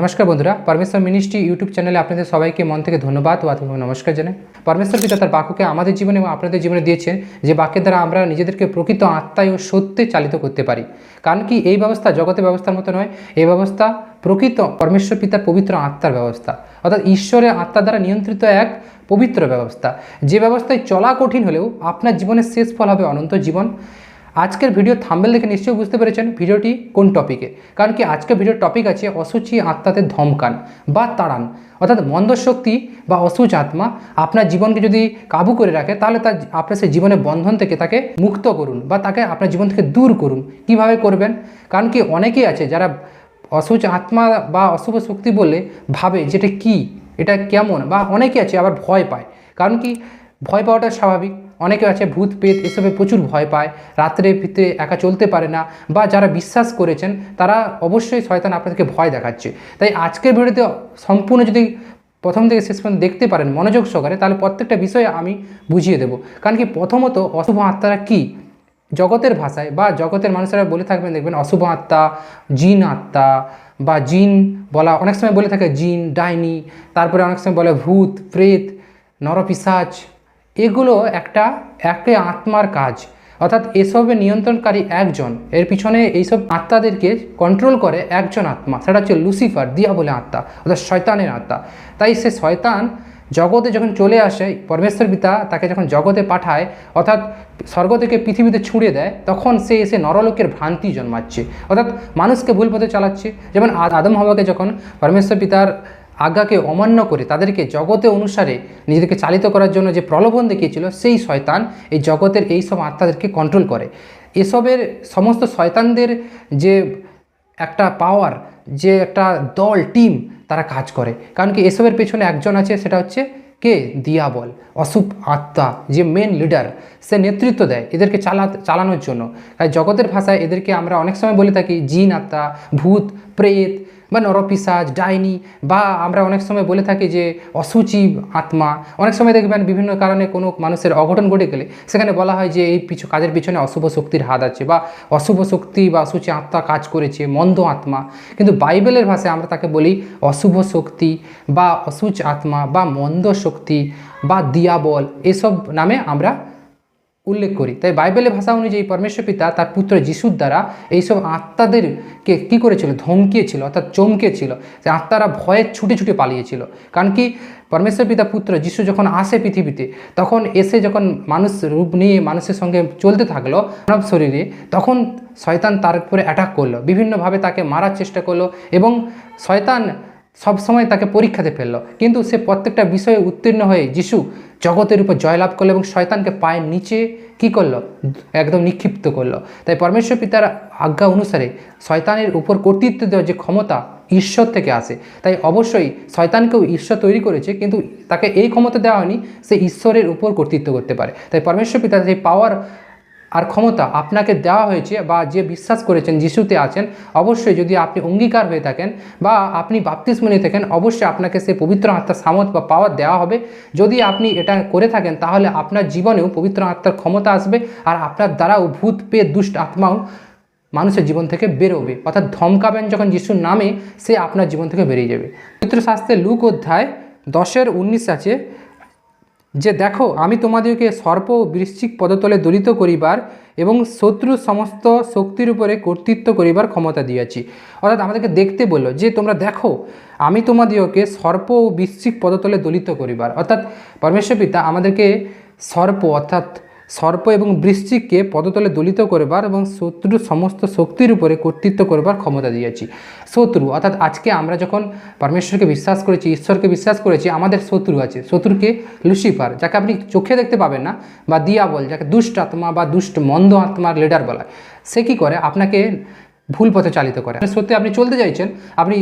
নমস্কার বন্ধুরা পরমেশ্বর মিনিস্ট্রি ইউটিউব চ্যানেলে আপনাদের সবাইকে মন থেকে ধন্যবাদ ও আত্মীয় নমস্কার জানাই। পরমেশ্বর পিতা তার বাক্যকে আমাদের জীবনে এবং আপনাদের জীবনে দিয়েছেন যে বাক্যের দ্বারা আমরা নিজেদেরকে প্রকৃত আত্মায় ও সত্যে চালিত করতে পারি। কারণ কি এই ব্যবস্থা জগতের ব্যবস্থার মতো নয়, এই ব্যবস্থা প্রকৃত পরমেশ্বর পিতার পবিত্র আত্মার ব্যবস্থা। অর্থাৎ ঈশ্বরের আত্মা দ্বারা নিয়ন্ত্রিত এক পবিত্র ব্যবস্থা। যে ব্যবস্থায় চলা কঠিন হলেও আপনার জীবনের শেষ ফল হবে অনন্ত জীবন। আজকের ভিডিও থাম্বেল দেখে নিশ্চয়ই বুঝতে পেরেছেন ভিডিওটি কোন টপিকে কারণ কি, আজকের ভিডিওর টপিক আছে অসুচি আত্মাতে ধমকান বা তাড়ান। অর্থাৎ মন্দ শক্তি বা অসুচ আত্মা আপনার জীবনকে যদি কাবু করে রাখে, তাহলে তার আপনার সেই জীবনের বন্ধন থেকে তাকে মুক্ত করুন বা তাকে আপনার জীবন থেকে দূর করুন। কীভাবে করবেন? কারণ কি, অনেকেই আছে যারা অসুচ আত্মা বা অশুভ শক্তি বলে ভাবে যেটা কি, এটা কেমন, বা অনেকে আছে আবার ভয় পায়। কারণ কি, ভয় পাওয়াটা স্বাভাবিক। অনেকে আছে ভূত পেত এসবে প্রচুর ভয় পায় রাত্রে ভিতরে একা চলতে পারে না বা যারা বিশ্বাস করেছেন তারা অবশ্যই শয়তান আপনাদেরকে ভয় দেখাচ্ছে। তাই আজকের ভিডিওতে সম্পূর্ণ যদি প্রথম থেকে শেষ পর্যন্ত দেখতে পারেন মনোযোগ সহকারে, তাহলে প্রত্যেকটা বিষয়ে আমি বুঝিয়ে দেবো। কারণ কি প্রথমত অশুভ আত্মারা কী? জগতের ভাষায় বা জগতের মানুষেরা বলে থাকবেন, দেখবেন অশুভ আত্মা, জিন আত্মা বা জিন বলা, অনেক সময় বলে থাকে জিন, ডাইনি, তারপরে অনেক সময় বলে ভূত, প্রেত, নরপিসাচ এগুলো একটা একে আত্মার কাজ। অর্থাৎ এসবের নিয়ন্ত্রণকারী একজন, এর পিছনে এইসব আত্মাদেরকে কন্ট্রোল করে একজন আত্মা। সেটা হচ্ছে লুসিফার দিয়া বলে আত্মা, অর্থাৎ শয়তানের আত্মা। তাই সে শয়তান জগতে যখন চলে আসে, পরমেশ্বর পিতা তাকে যখন জগতে পাঠায়, অর্থাৎ স্বর্গ থেকে পৃথিবীতে ছুঁড়ে দেয়, তখন সে এসে নরলোকের ভ্রান্তি জন্মাচ্ছে। অর্থাৎ মানুষকে ভুল পথে চালাচ্ছে। যেমন আদ- আদম হওয়াকে যখন পরমেশ্বর পিতার আজ্ঞাকে অমান্য করে তাদেরকে জগতে অনুসারে নিজেদেরকে চালিত করার জন্য যে প্রলোভন দেখিয়েছিল, সেই শয়তান এই জগতের এই সব আত্মাদেরকে কন্ট্রোল করে। এসবের সমস্ত শয়তানদের যে একটা পাওয়ার যে একটা দল টিম তারা কাজ করে। কারণ কি এসবের পেছনে একজন আছে, সেটা হচ্ছে কে? দিয়াবল, অশুভ আত্মা, যে মেন লিডার সে নেতৃত্ব দেয় এদেরকে চালা, চালানোর জন্য। তাই জগতের ভাষায় এদেরকে আমরা অনেক সময় বলে থাকি, জিন আত্মা, ভূত, প্রেত বা নরপিসাজ, ডাইনি, বা আমরা অনেক সময় বলে থাকি যে অসুচি আত্মা। অনেক সময় দেখবেন বিভিন্ন কারণে কোনো মানুষের অঘটন ঘটে গেলে সেখানে বলা হয় যে এই পিছু কাজের পিছনে অশুভ শক্তির হাত আছে বা অশুভ শক্তি বা অসুচি আত্মা কাজ করেছে, মন্দ আত্মা। কিন্তু বাইবেলের ভাষায় আমরা তাকে বলি অশুভ শক্তি বা অসুচ আত্মা বা মন্দ শক্তি বা দিয়াবল। এসব নামে আমরা উল্লেখ করি। তাই বাইবেলের ভাষা অনুযায়ী পরমেশ্বর পিতা, তার পুত্র যিশুর দ্বারা এইসব আত্মাদেরকে কী করেছিল? ধমকিয়েছিল, অর্থাৎ চমকেছিল। যে আত্মারা ভয়ে ছুটে ছুটে পালিয়েছিল। কারণ কি? পরমেশ্বর পিতা, পুত্র যিশু যখন আসে পৃথিবীতে, তখন এসে যখন মানুষ রূপ নিয়ে মানুষের সঙ্গে চলতে থাকল মানব শরীরে, তখন শয়তান তার উপরে অ্যাটাক করল। বিভিন্নভাবে তাকে মারার চেষ্টা করল এবং শয়তান সব সময় তাকে পরীক্ষাতে ফেলল। কিন্তু সে প্রত্যেকটা বিষয়ে উত্তীর্ণ হয়ে যিশু জগতের উপর জয়লাভ করল এবং শয়তানকে পায়ের নিচে কি করল? একদম নিক্ষিপ্ত করল। তাই পরমেশ্বর পিতার আজ্ঞা অনুসারে শয়তানের উপর কর্তৃত্ব দেওয়ার যে ক্ষমতা ঈশ্বর থেকে আসে। তাই অবশ্যই শয়তানকেও ঈশ্বর তৈরি করেছে, কিন্তু তাকে এই ক্ষমতা দেওয়া হয়নি, সে ঈশ্বরের উপর কর্তৃত্ব করতে পারে। তাই পরমেশ্বর পিতার যে পাওয়ার আর ক্ষমতা আপনাকে দেওয়া হয়েছে বা যে বিশ্বাস করেছেন, যিশুতে আছেন, অবশ্যই যদি আপনি অঙ্গীকার হয়ে থাকেন বা আপনি বাপতিস্ম নিয়ে থাকেন, অবশ্যই আপনাকে সে পবিত্র আত্মার সামর্থ্য বা পাওয়ার দেওয়া হবে। যদি আপনি এটা করে থাকেন, তাহলে আপনার জীবনেও পবিত্র আত্মার ক্ষমতা আসবে আর আপনার দ্বারাও ভূত পেয়ে দুষ্ট আত্মাও মানুষের জীবন থেকে বেরোবে। অর্থাৎ ধমকাবেন যখন যিশুর নামে, সে আপনার জীবন থেকে বেরিয়ে যাবে। পবিত্র শাস্ত্রে লুক অধ্যায় দশের উনিশ আছে যে দেখো, আমি তোমাদেরকে সর্প বৃশ্চিক পদতলে দলিত করিবার এবং শত্রু সমস্ত শক্তির উপরে কর্তৃত্ব করিবার ক্ষমতা দিয়েছি। অর্থাৎ আমাদেরকে দেখতে বলল যে, তোমরা দেখো, আমি তোমাদেরকে সর্প ও বৃশ্চিক পদতলে দলিত করিবার। অর্থাৎ পরমেশ্বর পিতা আমাদেরকে সর্প, অর্থাৎ সর্প এবং বৃশ্চিককে পদতলে দলিত করবার এবং শত্রুর সমস্ত শক্তির উপরে কর্তৃত্ব করবার ক্ষমতা দিয়েছি। শত্রু, অর্থাৎ আজকে আমরা যখন পরমেশ্বরকে বিশ্বাস করেছি, ঈশ্বরকে বিশ্বাস করেছি, আমাদের শত্রু আছে। শত্রুকে লুসিফার, যাকে আপনি চোখে দেখতে পাবেন না, বা দিয়াবল, যাকে দুষ্ট আত্মা বা দুষ্ট মন্দ আত্মার লিডার বলা। সে কী করে? আপনাকে ভুল পথে চালিত করে। সত্যি আপনি চলতে চাইছেন, আপনি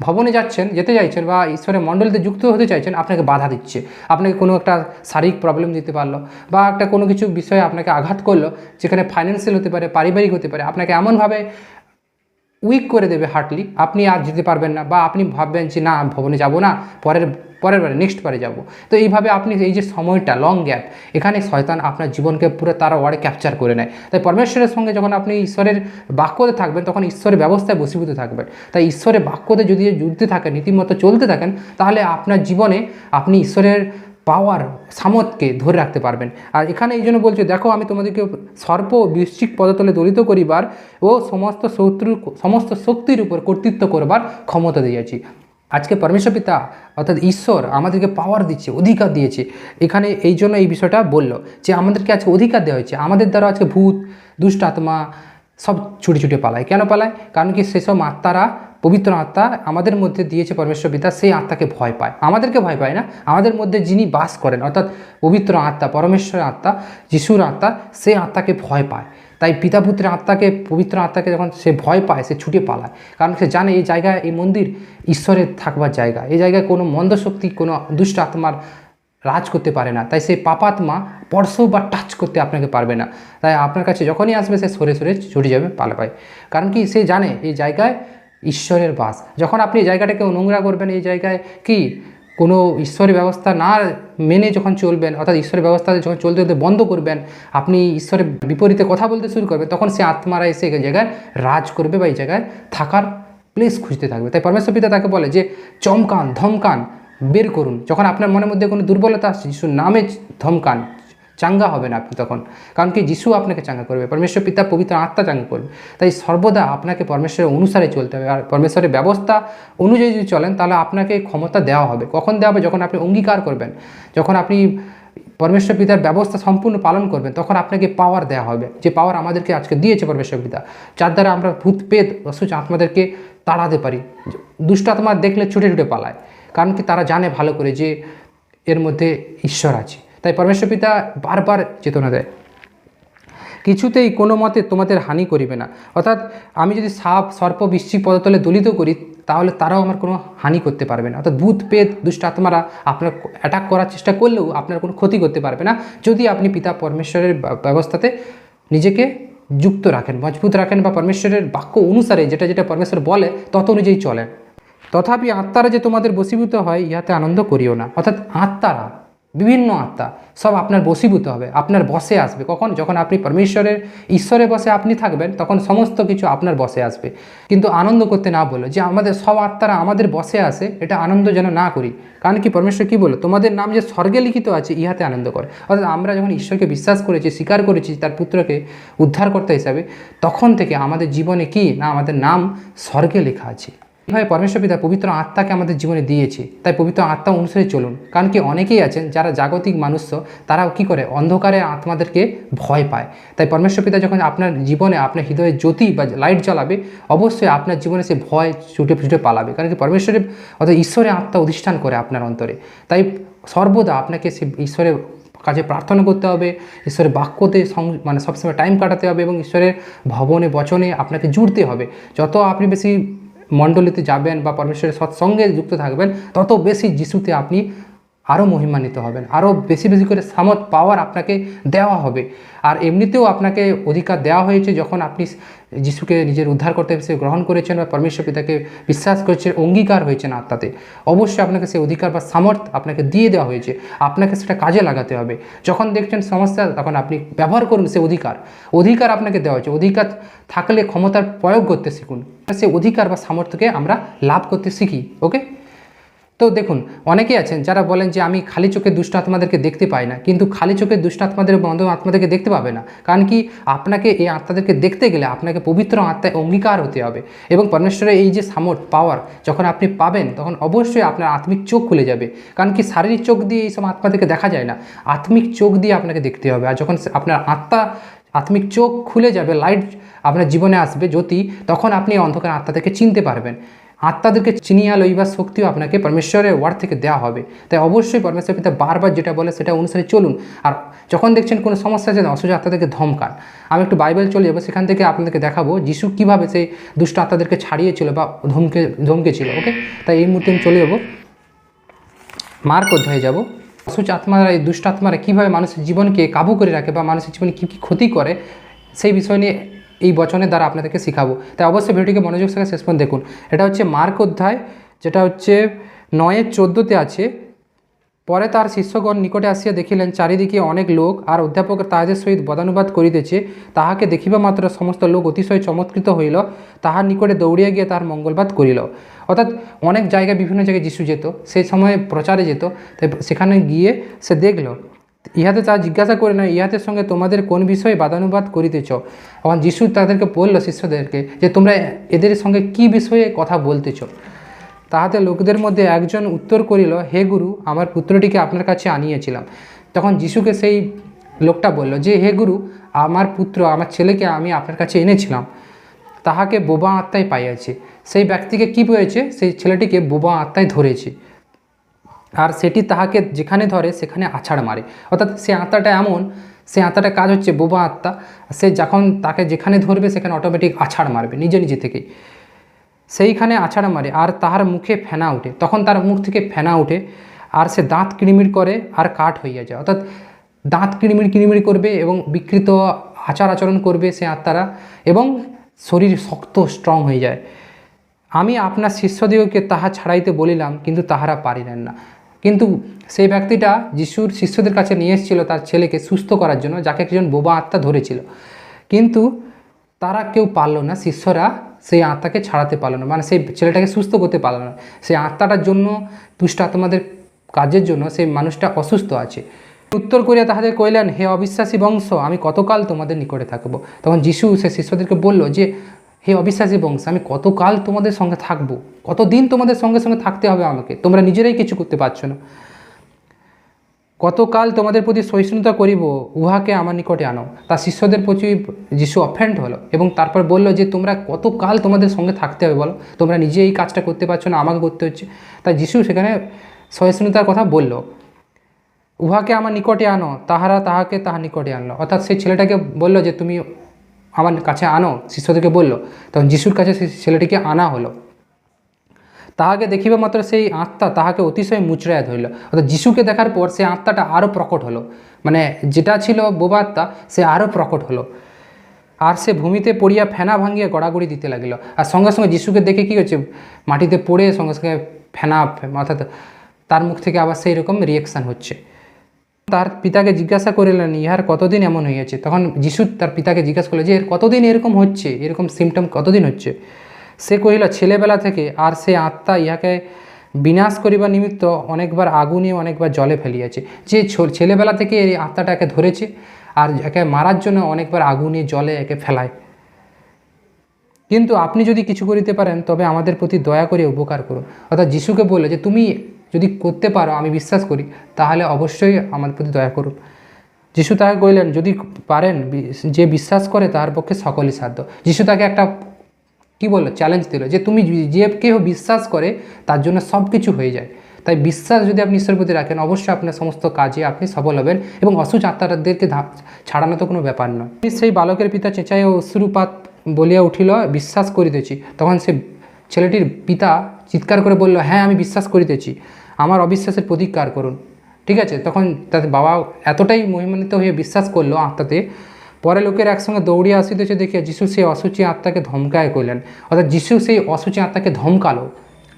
ভবনে যাচ্ছেন, যেতে চাইছেন বা ঈশ্বরের মণ্ডলীতে যুক্ত হতে চাইছেন, আপনাকে বাধা দিচ্ছে। আপনাকে কোনো একটা শারীরিক প্রবলেম দিতে পারল বা একটা কোনো কিছু বিষয়ে আপনাকে আঘাত করল, যেখানে ফাইন্যান্সিয়াল হতে পারে, পারিবারিক হতে পারে, আপনাকে এমনভাবে উইক করে দেবে হার্টলি আপনি আর যেতে পারবেন না বা আপনি ভাববেন যে, না, ভবনে যাব না, পরের পরের বারে নেক্সট বারে যাব। তো এইভাবে আপনি এই যে সময়টা লং গ্যাপ এখানে শয়তান আপনার জীবনকে পুরো তারা ওয়ার্ডে ক্যাপচার করে নেয়। তাই পরমেশ্বরের সঙ্গে যখন আপনি ঈশ্বরের বাক্যতে থাকবেন, তখন ঈশ্বরের ব্যবস্থায় বসীভূত থাকবেন। তাই ঈশ্বরের বাক্যতে যদি যুদ্ধে থাকেন রীতিমতো চলতে থাকেন, তাহলে আপনার জীবনে আপনি ঈশ্বরের পাওয়ার সামর্থকে ধরে রাখতে পারবেন। আর এখানে এই জন্য বলছে, দেখো, আমি তোমাদেরকে সর্প বৃশ্চিক পদতলে দলিত করিবার ও সমস্ত শত্রুর, সমস্ত শক্তির উপর কর্তৃত্ব করবার ক্ষমতা দিয়েছি। আজকে পরমেশ্বর পিতা অর্থাৎ ঈশ্বর আমাদেরকে পাওয়ার দিচ্ছে, অধিকার দিয়েছে। এখানে এই জন্য এই বিষয়টা বলল যে আমাদেরকে আজকে অধিকার দেওয়া হয়েছে। আমাদের দ্বারা আজকে ভূত, দুষ্ট আত্মা সব ছুটে ছুটে পালায়। কেন পালায়? কারণ কি সেসব আত্মারা, পবিত্র আত্মা আমাদের মধ্যে দিয়েছে পরমেশ্বর পিতা, সেই আত্মাকে ভয় পায়। আমাদেরকে ভয় পায় না? আমাদের মধ্যে যিনি বাস করেন, অর্থাৎ পবিত্র আত্মা, পরমেশ্বরের আত্মা, যিশুর আত্মা, সেই আত্মাকে ভয় পায়। তাই পিতা পুত্রের আত্মাকে, পবিত্র আত্মাকে যখন সে ভয় পায়, সে ছুটে পালায়। কারণ সে জানে এই জায়গায়, এই মন্দির ঈশ্বরের থাকবার জায়গা। এই জায়গায় কোনো মন্দ শক্তি কোনো দুষ্ট আত্মার রাজ করতে পারে না। তাই সেই পাপাত্মা স্পর্শ বা টাচ করতে আপনাকে পারবে না। তাই আপনার কাছে যখনই আসবে, সে সরে সরে ছুটে যাবে পালাপায় কারণ কি, সে জানে এই জায়গায় ঈশ্বরের বাস। যখন আপনি এই জায়গাটাকে নোংরা করবেন, এই জায়গায় কি কোনো ঈশ্বরের ব্যবস্থা না মেনে যখন চলবেন, অর্থাৎ ঈশ্বরের ব্যবস্থা যখন চলতে চলতে বন্ধ করবেন, আপনি ঈশ্বরের বিপরীতে কথা বলতে শুরু করবেন, তখন সে আত্মারা এসে এই জায়গায় রাজ করবে বা এই জায়গায় থাকার প্লেস খুঁজতে থাকবে। তাই পরমেশ্বর পিতা তাকে বলে যে, চমকান, ধমকান, বের করুন। যখন আপনার মনের মধ্যে কোনো দুর্বলতা আসছে যিশুর নামে ধমকান চাঙ্গা হবেন আপনি তখন। কারণ কি যিশু আপনাকে চাঙ্গা করবে, পরমেশ্বর পিতা পবিত্র আত্মা চাঙ্গা করবে। তাই সর্বদা আপনাকে পরমেশ্বরের অনুসারে চলতে হবে। আর পরমেশ্বরের ব্যবস্থা অনুযায়ী যদি চলেন, তাহলে আপনাকে ক্ষমতা দেওয়া হবে। কখন দেওয়া হবে? যখন আপনি অঙ্গীকার করবেন, যখন আপনি পরমেশ্বর পিতার ব্যবস্থা সম্পূর্ণ পালন করবেন, তখন আপনাকে পাওয়ার দেওয়া হবে। যে পাওয়ার আমাদেরকে আজকে দিয়েছে পরমেশ্বর পিতা, যার দ্বারা আমরা ভূত পেত অসুচ আত্মাদেরকে তাড়াতে পারি। দুষ্ট আত্মা দেখলে ছুটে ছুটে পালায়। কারণ কি তারা জানে ভালো করে যে এর মধ্যে ঈশ্বর আছে। তাই পরমেশ্বর পিতা বারবার চেতনা দেয়। কিছুতেই কোনো মতে তোমাদের হানি করিবে না। অর্থাৎ আমি যদি সাপ, সর্প বৃশ্চিক পদতলে দলিত করি, তাহলে তারাও আমার কোনো হানি করতে পারবে না। অর্থাৎ ভূত পেত দুষ্ট আত্মারা আপনার অ্যাটাক করার চেষ্টা করলেও আপনার কোনো ক্ষতি করতে পারবে না। যদি আপনি পিতা পরমেশ্বরের ব্যবস্থাতে নিজেকে যুক্ত রাখেন, মজবুত রাখেন বা পরমেশ্বরের বাক্য অনুসারে যেটা যেটা পরমেশ্বর বলে, তত অনুযায়ী চলেন তথাপি আত্মারা যে তোমাদের বশীভূত হয়, ইহাতে আনন্দ করিও না। অর্থাৎ আত্মারা বিভিন্ন আত্মা, সব আপনার বশীভূত হবে, আপনার বসে আসবে। কখন? যখন আপনি পরমেশ্বরের, ঈশ্বরের বসে আপনি থাকবেন, তখন সমস্ত কিছু আপনার বসে আসবে। কিন্তু আনন্দ করতে না বলো যে আমাদের সব আত্মারা আমাদের বসে আসে এটা আনন্দ যেন না করি। কারণ কি? পরমেশ্বর কি বলো তোমাদের নাম যে স্বর্গে লিখিত আছে, ইহাতে আনন্দ করে। অর্থাৎ আমরা যখন ঈশ্বরকে বিশ্বাস করেছি, স্বীকার করেছি, তার পুত্রকে উদ্ধারকর্তা হিসাবে, তখন থেকে আমাদের জীবনে কি? না, আমাদের নাম স্বর্গে লেখা আছে। এইভাবে পরমেশ্বর পিতা পবিত্র আত্মাকে আমাদের জীবনে দিয়েছে, তাই পবিত্র আত্মা অনুসারে চলুন। কারণ কি অনেকেই আছেন যারা জাগতিক মানুষ তারাও কি করে? অন্ধকারে আত্মাদেরকে ভয় পায়। তাই পরমেশ্বর পিতা যখন আপনার জীবনে আপনার হৃদয়ে জ্যোতি বা লাইট জ্বালাবে, অবশ্যই আপনার জীবনে সে ভয় ছুটে ছুটে পালাবে। কারণ কি পরমেশ্বরের অর্থাৎ ঈশ্বরের আত্মা অধিষ্ঠান করে আপনার অন্তরে। তাই সর্বদা আপনাকে সে ঈশ্বরের কাজে প্রার্থনা করতে হবে, ঈশ্বরের বাক্যতে মানে সবসময় টাইম কাটাতে হবে এবং ঈশ্বরের ভবনে বচনে আপনাকে জুড়তে হবে। যত আপনি বেশি মণ্ডলীতে যাবেন বা পরমেশ্বরের সৎসঙ্গে যুক্ত থাকবেন তত বেশি যিশুতে আপনি আরও মহিমান্বিত হবেন আরও বেশি বেশি করে সামর্থ পাওয়ার আপনাকে দেওয়া হবে। আর এমনিতেও আপনাকে অধিকার দেওয়া হয়েছে যখন আপনি যিশুকে নিজের উদ্ধার করতে হিসেবে গ্রহণ করেছেন বা পরমেশ্বর পিতাকে বিশ্বাস করেছেন, অঙ্গীকার হয়েছেন আত্মাতে, অবশ্যই আপনাকে সেই অধিকার বা সামর্থ্য আপনাকে দিয়ে দেওয়া হয়েছে। আপনাকে সেটা কাজে লাগাতে হবে। যখন দেখছেন সমস্যা, তখন আপনি ব্যবহার করুন সে অধিকার। অধিকার আপনাকে দেওয়া হয়েছে। অধিকার থাকলে ক্ষমতার প্রয়োগ করতে শিখুন। সে অধিকার বা সামর্থ্যকে আমরা লাভ করতে শিখি ওকে তো দেখুন, অনেকেই আছেন যারা বলেন যে আমি খালি চোখে দুষ্ট আত্মাদেরকে দেখতে পাই না, কিন্তু খালি চোখে দুষ্ট আত্মাদের বন্ধ আত্মাদেরকে দেখতে পাবে না। কারণ কি? আপনাকে এই আত্মাদেরকে দেখতে গেলে আপনাকে পবিত্র আত্মায় অঙ্গীকার হতে হবে এবং পরমেশ্বরের এই যে সামর্থ পাওয়ার যখন আপনি পাবেন, তখন অবশ্যই আপনার আত্মিক চোখ খুলে যাবে। কারণ কি? শারীরিক চোখ দিয়ে এইসব আত্মাদেরকে দেখা যায় না। আত্মিক চোখ দিয়ে আপনাকে দেখতে হবে। আর যখন আপনার আত্মা, আত্মিক চোখ খুলে যাবে লাইট আপনার জীবনে আসবে জ্যোতি, তখন আপনি অন্ধকার আত্মাদেরকে চিনতে পারবেন। আত্মাদেরকে চিনিয়া লইবার শক্তিও আপনাকে পরমেশ্বরের ওয়ার্ড থেকে দেওয়া হবে। তাই অবশ্যই পরমেশ্বর পিতা বারবার যেটা বলে সেটা অনুসারে চলুন। আর যখন দেখছেন কোনো সমস্যা আছে না অসুস্থ আত্মাদেরকে ধমকান। আমি একটু বাইবেল চলে যাব, সেখান থেকে আপনাদেরকে দেখাবো যিশু কীভাবে সেই দুষ্ট আত্মাদেরকে ছাড়িয়েছিল বা ধমকে, ধমকেছিল, ওকে? তাই এই মুহূর্তে আমি চলে যাব। মার্ক অধ্যায়ে যাব। অসুচ আত্মারা, এই দুষ্ট আত্মারা কীভাবে মানুষের জীবনকে কাবু করে রাখে বা মানুষের জীবনে কী কী ক্ষতি করে, সেই বিষয় নিয়ে এই বচনের দ্বারা আপনাদেরকে শেখাবো। তাই অবশ্যই ভিডিওটিকে মনোযোগ সঙ্গে শেষ পর্যন্ত দেখুন। এটা হচ্ছে মার্ক অধ্যায়, যেটা হচ্ছে নয়ের চোদ্দোতে আছে। পরে তার শিষ্যগণ নিকটে আসিয়া দেখিলেন, চারিদিকে অনেক লোক আর অধ্যাপক তাহাদের সহিত বদানুবাদ করিতেছে। তাহাকে দেখিবা মাত্র সমস্ত লোক অতিশয় চমৎকৃত হইল। তাহার নিকটে দৌড়িয়া গিয়ে তাহার মঙ্গলবাদ করিল। অর্থাৎ অনেক জায়গায়, বিভিন্ন জায়গায় যিশু যেত, সেই সময় প্রচারে যেত। তাই সেখানে গিয়ে সে দেখল ইহাতে তা জিজ্ঞাসা করে না ইহাতের সঙ্গে তোমাদের কোন বিষয়ে বাদানুবাদ করিতেছ? তখন যিশু তাদেরকে বলল, শিষ্যদেরকে, যে তোমরা এদের সঙ্গে কি বিষয়ে কথা বলতেছ? তাহাতে লোকদের মধ্যে একজন উত্তর করিল, হে গুরু, আমার পুত্রটিকে আপনার কাছে আনিয়েছিলাম। তখন যিশুকে সেই লোকটা বলল, যে হে গুরু, আমার পুত্র, আমার ছেলেকে আমি আপনার কাছে এনেছিলাম। তাহাকে বোবা আত্মায় পাইয়াছে। সেই ব্যক্তিকে কি পেয়েছে সেই ছেলেটিকে বোবা আত্মায় ধরেছে। আর সেটি তাহাকে যেখানে ধরে সেখানে আছাড় মারে। অর্থাৎ সে আত্মাটা এমন, সে আত্মাটা কাজ হচ্ছে বোবা আত্মা। সে যখন তাকে যেখানে ধরবে সেখানে অটোমেটিক আছাড় মারবে নিজে নিজে থেকেই। সেইখানে আছাড় মারে আর তাহার মুখে ফেনা ওঠে তখন তার মুখ থেকে ফেনা ওঠে আর সে দাঁত কিড়মিড় করে আর কাঠ হইয়া যায়। অর্থাৎ দাঁত কিড়মিড় কিড়মিড় করবে এবং বিকৃত আচার আচরণ করবে সে আত্মারা এবং শরীর শক্ত স্ট্রং হয়ে যায়। আমি আপনার শিষ্যদিগকে তাহা ছাড়াইতে বলিলাম, কিন্তু তাহারা পারিলেন না। কিন্তু সেই ব্যক্তিটা যিশুর শিষ্যদের কাছে নিয়ে এসেছিল, তার ছেলেকে সুস্থ করার জন্য, যাকে একজন বোবা আত্মা ধরেছিল। কিন্তু তারা কেউ পারল না, শিষ্যরা সেই আত্মাকে ছাড়াতে পারল না। মানে সেই ছেলেটাকে সুস্থ করতে পারল না। সেই আত্মাটার জন্য, দুষ্ট আত্মাদের কাজের জন্য সেই মানুষটা অসুস্থ আছে। উত্তর করিয়া তাহাদের কইলেন হে অবিশ্বাসী বংশ, আমি কতকাল তোমাদের নিকটে থাকব? তখন যিশু সে শিষ্যদেরকে বলল যে হে অবিশ্বাসী বংশ, আমি কতকাল তোমাদের সঙ্গে থাকব? কতদিন তোমাদের সঙ্গে সঙ্গে থাকতে হবে আমাকে? তোমরা নিজেরাই কিছু করতে পারছ না। কতকাল তোমাদের প্রতি সহিষ্ণুতা করিব, উহাকে আমার নিকটে আনো। তার শিষ্যদের প্রতি যিশু অফেন্ড হলো এবং তারপর বলল যে, তোমরা কতকাল তোমাদের সঙ্গে থাকতে হবে বলো? তোমরা নিজে এই কাজটা করতে পারছ না, আমাকে করতে হচ্ছে। তাই যিশু সেখানে সহিষ্ণুতার কথা বলল, উহাকে আমার নিকটে আনো, তাহারা তাহাকে তাহার নিকটে আনলো। অর্থাৎ সেই ছেলেটাকে বলল যে, তুমি আমার কাছে আনো। শিষ্যদেরকে বলল, তখন যিশুর কাছে সেই ছেলেটিকে আনা হলো। তাহাকে দেখিবা মাত্র সেই আত্মা তাহাকে অতিশয় মুচড়াইয়া ধরিল। অর্থাৎ যিশুকে দেখার পর সেই আত্মাটা আরও প্রকট হলো। মানে যেটা ছিল বোবা আত্মা, সে আরও প্রকট হলো। আর সে ভূমিতে পড়িয়া ফেনা ভাঙিয়া গড়াগড়ি দিতে লাগিল। আর সঙ্গে সঙ্গে যিশুকে দেখে কী হচ্ছে মাটিতে পড়ে সঙ্গে সঙ্গে ফেনা, অর্থাৎ তার মুখ থেকে আবার সেই রকম রিয়েকশান হচ্ছে। তার পিতাকে জিজ্ঞাসা করিলেন, ইহার কতদিন এমন হইয়াছে? তখন যিশু তার পিতাকে জিজ্ঞাসা করল যে, এর কতদিন এরকম হচ্ছে? এরকম সিমটম কতদিন হচ্ছে? সে কহিল, ছেলেবেলা থেকে আর সে আত্মা ইহাকে বিনাশ করিবার নিমিত্ত অনেকবার আগুনে, অনেকবার জলে ফেলিয়াছে। যে ছেলেবেলা থেকে এই আত্মাটাকে ধরেছে আর একে মারার জন্য অনেকবার আগুনে, জলে একে ফেলায়। কিন্তু আপনি যদি কিছু করিতে পারেন, তবে আমাদের প্রতি দয়া করে উপকার করুন। অর্থাৎ যিশুকে বলল যে, তুমি যদি করতে পারো, আমি বিশ্বাস করি, তাহলে অবশ্যই আমার প্রতি দয়া করুন। যিশু তাকে কইলেন যদি পারেন, যে বিশ্বাস করে তার পক্ষে সকলই সাধ্য। যিশু তাকে একটা, কি বলল চ্যালেঞ্জ দিল যে তুমি যে কেউ বিশ্বাস করে, তার জন্য সব কিছু হয়ে যায়। তাই বিশ্বাস যদি আপনি ঈশ্বরের প্রতি রাখেন, অবশ্যই আপনার সমস্ত কাজে আপনি সফল হবেন এবং অসুচ আত্মাদেরকে ছাড়ানো তো কোনো ব্যাপার নয়। সেই বালকের পিতা চেঁচাই ও অশ্রুপাত বলিয়া উঠিল, বিশ্বাস করিতেছি। তখন সে ছেলেটির পিতা চিৎকার করে বলল হ্যাঁ আমি বিশ্বাস করিতেছি। আমার অবিশ্বাসের প্রতিকার করুন। ঠিক আছে? তখন তার বাবা এতটাই মহিমান্বিত হয়ে বিশ্বাস করল আত্মাতে। পরে লোকের একসঙ্গে দৌড়িয়ে আসিতেছে দেখিয়া যিশু সেই অসুচি আত্মাকে ধমকায় করলেন। অর্থাৎ যিশু সেই অসুচি আত্মাকে ধমকালো।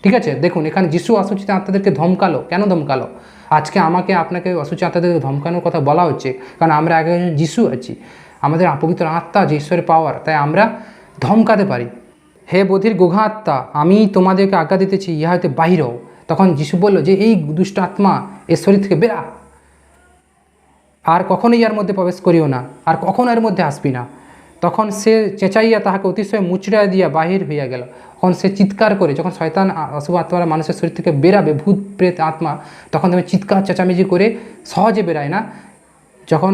ঠিক আছে? দেখুন, এখানে যিশু অসুচিত আত্মাদেরকে ধমকালো। কেন ধমকালো? আজকে আমাকে আপনাকে অসুচি আত্মাদেরকে ধমকানোর কথা বলা হচ্ছে। কারণ আমরা আগে যিশু আছি। আমাদের পবিত্র আত্মা যে ঈশ্বরের পাওয়ার তাই আমরা ধমকাতে পারি। হে বধির গোঘা আত্মা, আমি তোমাদেরকে আজ্ঞা দিতেছি, ইহা হইতে বাহির হও। তখন যিশু বলল যে, এই দুষ্ট আত্মা এর শরীর থেকে বেরা আর কখনোই ইয়ার মধ্যে প্রবেশ করিও না, আর কখনো এর মধ্যে আসবি না। তখন সে চেঁচাইয়া তাহাকে অতিশয় মুচড়া দিয়া বাহির হইয়া গেল। তখন সে চিৎকার করে, যখন শয়তান অশুভ আত্মারা মানুষের শরীর থেকে বেরাবে ভূত প্রেত আত্মা, তখন তুমি চিৎকার, চেঁচামেচি করে সহজে বেরায় না। যখন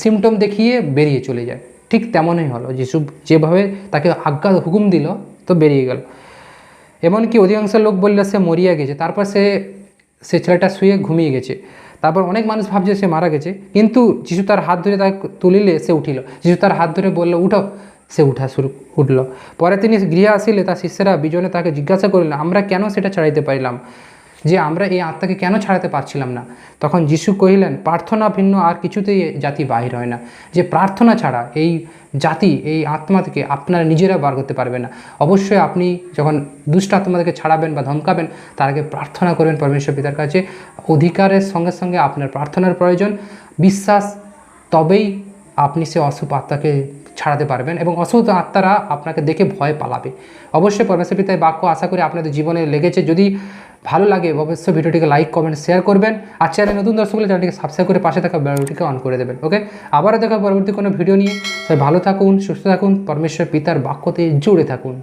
সিমটম দেখিয়ে বেরিয়ে চলে যায়। ঠিক তেমনই হলো। যিশু যেভাবে তাকে আজ্ঞা হুকুম দিল, তো বেরিয়ে গেল। এমনকি অধিকাংশ লোক বললে সে মরিয়া গেছে। তারপর সে সে ছেলেটা শুয়ে ঘুমিয়ে গেছে। তারপর অনেক মানুষ ভাবছে সে মারা গেছে। কিন্তু যিশু তার হাত ধরে তাকে তুলিলে সে উঠিল। যিশু তার হাত ধরে বলল, উঠো। সে উঠা শুরু, উঠল। পরে তিনি গৃহে আসিলে তার শিষ্যেরা বিজনে তাকে জিজ্ঞাসা করিলেন, আমরা কেন সেটা ছাড়াইতে পারিলাম? যে আমরা এই আত্মাকে কেন ছাড়াতে পারছিলাম না? তখন যিশু কহিলেন, প্রার্থনা ভিন্ন আর কিছুতেই জাতি বাহির হয় না। যে প্রার্থনা ছাড়া এই জাতি, এই আত্মা থেকে আপনারা নিজেরা বার করতে পারবে না। অবশ্যই আপনি যখন দুষ্ট আত্মা থেকে ছাড়াবেন বা ধমকাবেন, তার আগে প্রার্থনা করবেন পরমেশ্বর পিতার কাছে। অধিকারের সঙ্গে সঙ্গে আপনার প্রার্থনার প্রয়োজন। বিশ্বাস, তবেই আপনি সে অশুভ আত্মাকে ছাড়াতে পারবেন এবং অশুভ আত্মারা আপনাকে দেখে ভয় পালাবে। অবশ্যই পরমেশ্বর পিতায় বাক্য আশা করি আপনাদের জীবনে লেগেছে। যদি ভালো লাগে, অবশ্যই ভিডিওটিকে লাইক কমেন্ট শেয়ার করবেন। আর চ্যানেলে নতুন দর্শক হলে চ্যানেলটিকে সাবস্ক্রাইব করে পাশে থাকা বেলটিকে অন করে দেবেন ওকে আবারও দেখা পরবর্তী কোনো ভিডিও নিয়ে। সবাই ভালো থাকুন, সুস্থ থাকুন, পরমেশ্বর পিতার বাক্যতে জুড়ে থাকুন।